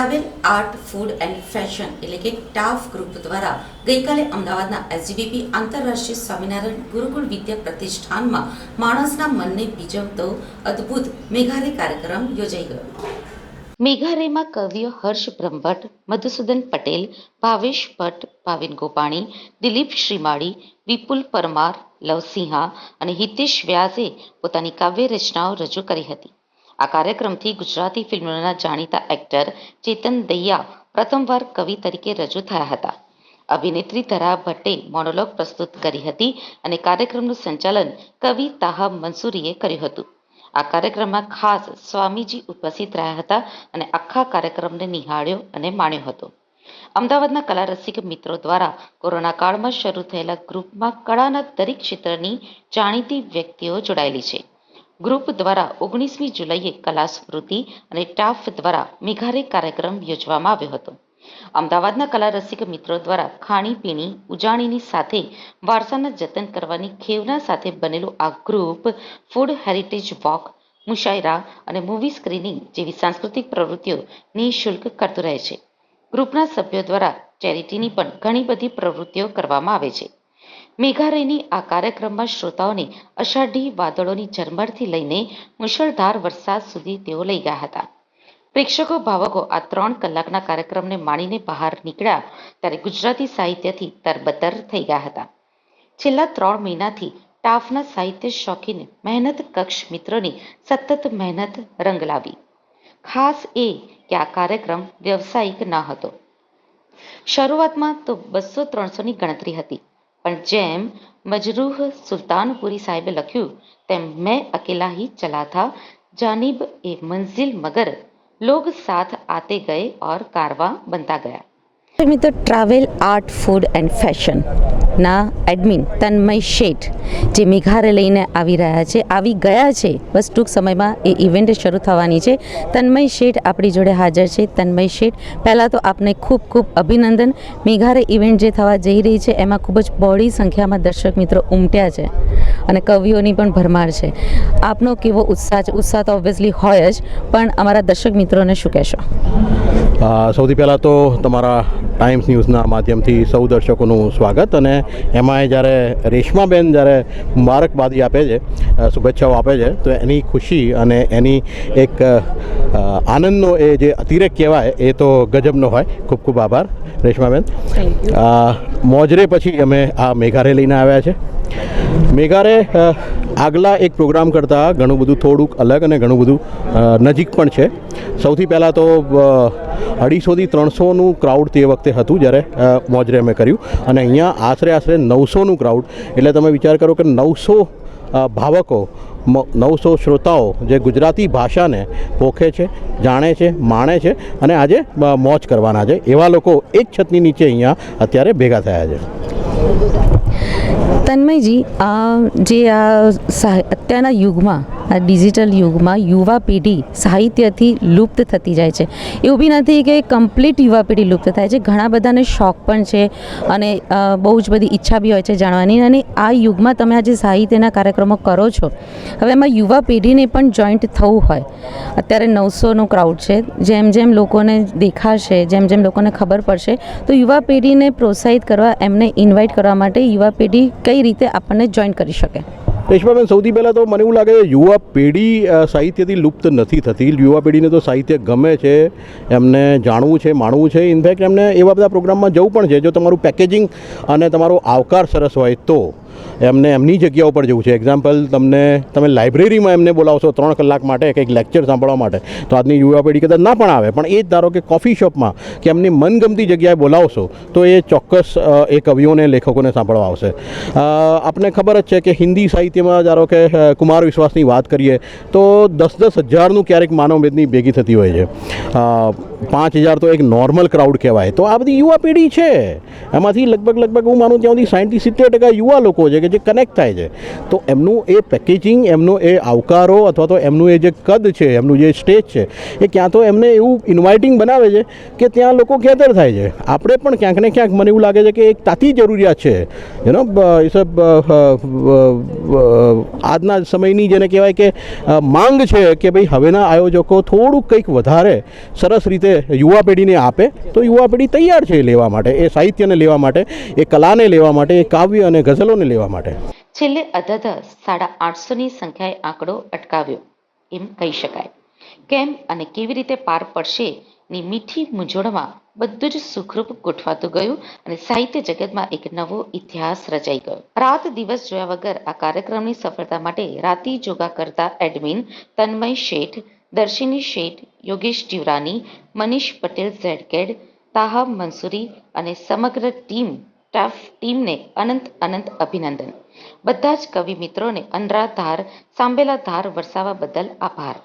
Travel art food and fashion એટલે કે ટાફ group દ્વારા ગઈકાલે અમદાવાદના એસજીબીપી આંતરરાષ્ટ્રીય સ્વામિનારાયણ ગુરુકુળ વિદ્યા પ્રતિષ્ઠાનમાં માણસના મનને બીજવતો અદ્ભુત મેઘારે કાર્યક્રમ યોજાઈ ગયો. મેઘારેમાં કવિઓ હર્ષ બ્રહ્મભટ્ટ, મધુસૂદન પટેલ, ભાવેશ ભટ્ટ, ભાવિન ગોપાણી, દિલીપ શ્રીમાળી, વિપુલ પરમાર, લવસિંહા અને હિતેશ વ્યાસે પોતાની કાવ્ય રચનાઓ રજૂ કરી હતી. આ કાર્યક્રમથી ગુજરાતી ફિલ્મોના જાણીતા એક્ટર ચેતન દૈયા પ્રથમવાર કવિ તરીકે રજૂ થયા હતા. અભિનેત્રી ધરા ભટ્ટે મોનોલોગ પ્રસ્તુત કરી હતી અને કાર્યક્રમનું સંચાલન કવિ તાહા મંસૂરીએ કર્યું હતું. આ કાર્યક્રમમાં ખાસ સ્વામીજી ઉપસ્થિત રહ્યા હતા અને આખા કાર્યક્રમને નિહાળ્યો અને માણ્યો હતો. અમદાવાદના કલા રસિક મિત્રો દ્વારા કોરોના કાળમાં શરૂ થયેલા ગ્રુપમાં કળાના દરેક ક્ષેત્રની જાણીતી વ્યક્તિઓ જોડાયેલી છે. ગ્રુપ દ્વારા ઓગણીસમી જુલાઈએ કલા સ્મૃતિ અને ટાફ દ્વારા મેઘારે કાર્યક્રમ યોજવામાં આવ્યો હતો. અમદાવાદના કલા રસિક મિત્રો દ્વારા ખાણીપીણી ઉજાણીની સાથે વારસાના જતન કરવાની ખેવના સાથે બનેલું આ ગ્રુપ ફૂડ હેરિટેજ વોક, મુશાયરા અને મૂવી સ્ક્રીનિંગ જેવી સાંસ્કૃતિક પ્રવૃત્તિઓ નિઃશુલ્ક કરતું રહે છે. ગ્રુપના સભ્યો દ્વારા ચેરિટીની પણ ઘણી બધી પ્રવૃત્તિઓ કરવામાં આવે છે. મેઘાલયની આ કાર્યક્રમમાં શ્રોતાઓને અષાઢી વાદળોની ઝરમરથી લઈને મુશળધાર વરસાદ સુધી તેઓ લઈ ગયા હતા. પ્રેક્ષકો, ભાવકો આ ત્રણ કલાકના કાર્યક્રમને માણીને બહાર નીકળ્યા ત્યારે ગુજરાતી સાહિત્યથી તરબતર થઈ ગયા હતા. છેલ્લા ત્રણ મહિનાથી ટાફના સાહિત્ય શોખીન મહેનત કક્ષ મિત્રોની સતત મહેનત રંગ લાવી. ખાસ એ કે આ કાર્યક્રમ વ્યવસાયિક ન હતો. શરૂઆતમાં તો બસો ત્રણસોની ગણતરી હતી. पर जैम मजरूह सुल्तानपुरी साहिब लख्यू मैं अकेला ही चला था। जानिब ए मंजिल मगर लोग साथ आते गए और कारवा बनता गया। मित्र travel, art, food and fashion. ના એડમિન તન્મય શેઠ, જે મેઘારે લઈને આવી રહ્યા છે, આવી ગયા છે. બસ ટૂંક સમયમાં એ ઇવેન્ટ શરૂ થવાની છે. તન્મય શેઠ આપણી જોડે હાજર છે. તન્મય શેઠ, પહેલાં તો આપને ખૂબ ખૂબ અભિનંદન. મેઘારે ઇવેન્ટ જે થવા જઈ રહી છે, એમાં ખૂબ જ બહોળી સંખ્યામાં દર્શક મિત્રો ઉમટ્યા છે અને કવિઓની પણ ભરમાર છે. આપનો કેવો ઉત્સાહ છે? ઉત્સાહ તો ઓબ્વિયસલી હોય જ, પણ અમારા દર્શક મિત્રોને શું કહેશો? સૌથી પહેલાં તો તમારા ટાઈમ્સ ન્યૂઝના માધ્યમથી સૌ દર્શકોનું સ્વાગત અને એમાંય જ્યારે રેશમાબેન જ્યારે મુબારકબાદી આપે છે શુભેચ્છાઓ આપે છે તો એની ખુશી અને એની એક આનંદનો એ જે અતિરેક કહેવાય એ તો ગજબનો હોય. ખૂબ ખૂબ આભાર રેશમાબેન. મોજરે પછી અમે આ મેઘારે લઈને આવ્યા છે. મેઘારે આગલા એક પ્રોગ્રામ કરતાં ઘણું બધું થોડુંક અલગ અને ઘણું બધું નજીક પણ છે. સૌથી પહેલાં તો અઢીસોથી ત્રણસોનું ક્રાઉડ તે વખતે હતું જ્યારે મોજરે અમે કર્યું. અને અહીંયા આશરે આશરે નવસોનું ક્રાઉડ એટલે તમે વિચાર કરો કે નવસો ભાવકો નવસો શ્રોતાઓ જે ગુજરાતી ભાષાને પોખે છે, જાણે છે, માણે છે અને આજે મોજ કરવાના છે. એવા લોકો એક છતની નીચે અહીંયા અત્યારે ભેગા થયા છે. તન્મયજી, આ જે આ અત્યારના યુગમાં આ ડિજિટલ યુગમાં યુવા પેઢી સાહિત્યથી લુપ્ત થતી જાય છે. એવું બી નથી કે કમ્પ્લીટ યુવા પેઢી લુપ્ત થાય છે. ઘણા બધાને શોખ પણ છે અને બહુ જ બધી ઈચ્છા બી હોય છે જાણવાની અને આ યુગમાં તમે આજે સાહિત્યના કાર્યક્રમો કરો છો. હવે એમાં યુવા પેઢીને પણ જોઈન્ટ થવું હોય. અત્યારે નવસોનું ક્રાઉડ છે. જેમ જેમ લોકોને દેખાશે, જેમ જેમ લોકોને ખબર પડશે, તો યુવા પેઢીને પ્રોત્સાહિત કરવા, એમને ઇન્વાઇટ કરવા માટે યુવા પેઢી કઈ રીતે આપણને જોઈન કરી શકે? રેશમાબેન સૌથી પહેલાં તો મને એવું લાગે છે, યુવા પેઢી સાહિત્યથી લુપ્ત નથી થતી. યુવા પેઢીને તો સાહિત્ય ગમે છે, એમને જાણવું છે, માણવું છે. ઇનફેક્ટ એમને એવા બધા પ્રોગ્રામમાં જવું પણ છે, જો તમારું પેકેજિંગ અને તમારો આવકાર સરસ હોય તો. એમને એમની જગ્યા ઉપર જવું છે. એક્ઝામ્પલ તમને, તમે લાઇબ્રેરીમાં એમને બોલાવશો ત્રણ કલાક માટે કંઈક લેક્ચર સાંભળવા માટે, તો આજની યુવા પેઢી કદાચ ના પણ આવે. પણ એ જ ધારો કે કોફી શોપમાં કે એમની મનગમતી જગ્યાએ બોલાવશો, તો એ ચોક્કસ એ કવિઓને, લેખકોને સાંભળવા આવશે. આપને ખબર જ છે કે હિન્દી સાહિત્યમાં ધારો કે કુમાર વિશ્વાસની વાત કરીએ, તો દસ દસ હજારનું ક્યારેક માનવભેદની ભેગી થતી હોય છે. પાંચ હજાર તો એક નોર્મલ ક્રાઉડ કહેવાય. તો આ બધી યુવા પેઢી છે. એમાંથી લગભગ લગભગ હું માનું ત્યાં સુધી સાઠથી સિત્તેર ટકા યુવા લોકો છે કે જે કનેક્ટ થાય છે. તો એમનું એ પેકેજિંગ એમનો એ આવકારો અથવા તો એમનું એ જે કદ છે, એમનું જે સ્ટેજ છે, એ ક્યાં તો એમને એવું ઇન્વાઇટિંગ બનાવે છે કે ત્યાં લોકો ખેતર થાય છે. આપણે પણ ક્યાંક ને ક્યાંક મને એવું લાગે છે કે એક તાતી જરૂરિયાત છે. યુ નો ઇટ્સ આજના સમયની જેને કહેવાય કે માંગ છે કે ભાઈ હવેના આયોજકો થોડુંક કંઈક વધારે સરસ રીતે યુવા પેઢીને આપે, તો યુવા પેઢી તૈયાર છે લેવા માટે, એ સાહિત્યને લેવા માટે, એ કલાને લેવા માટે, એ કાવ્ય અને ગઝલોને લેવા માટે. છેલ્લે અધધ સાડા આઠસોની સંખ્યાએ આંકડો અટકાવ્યો. એમ કહી શકાય. કેમ અને કેવી રીતે પાર પડશે ની મીઠી મૂંઝવણમાં બધું જ સુખરૂપ ગોઠવાતું ગયું અને સાહિત્ય જગતમાં એક નવો ઇતિહાસ રચાઈ ગયો. રાત દિવસ જોયા વગર આ કાર્યક્રમની સફળતા માટે રાતી જોગા કરતા એડમિન તન્મય શેઠ દર્શિની શેઠ યોગેશ જીવરાની, મનીષ પટેલ ઝેડકેડ, તાહા મંસૂરી અને સમગ્ર ટીમ સ્ટાફ ટીમને અનંત અનંત અભિનંદન. બધા જ કવિ મિત્રોને અનરાધાર, સાંભેલા ધાર વરસાવા બદલ આભાર.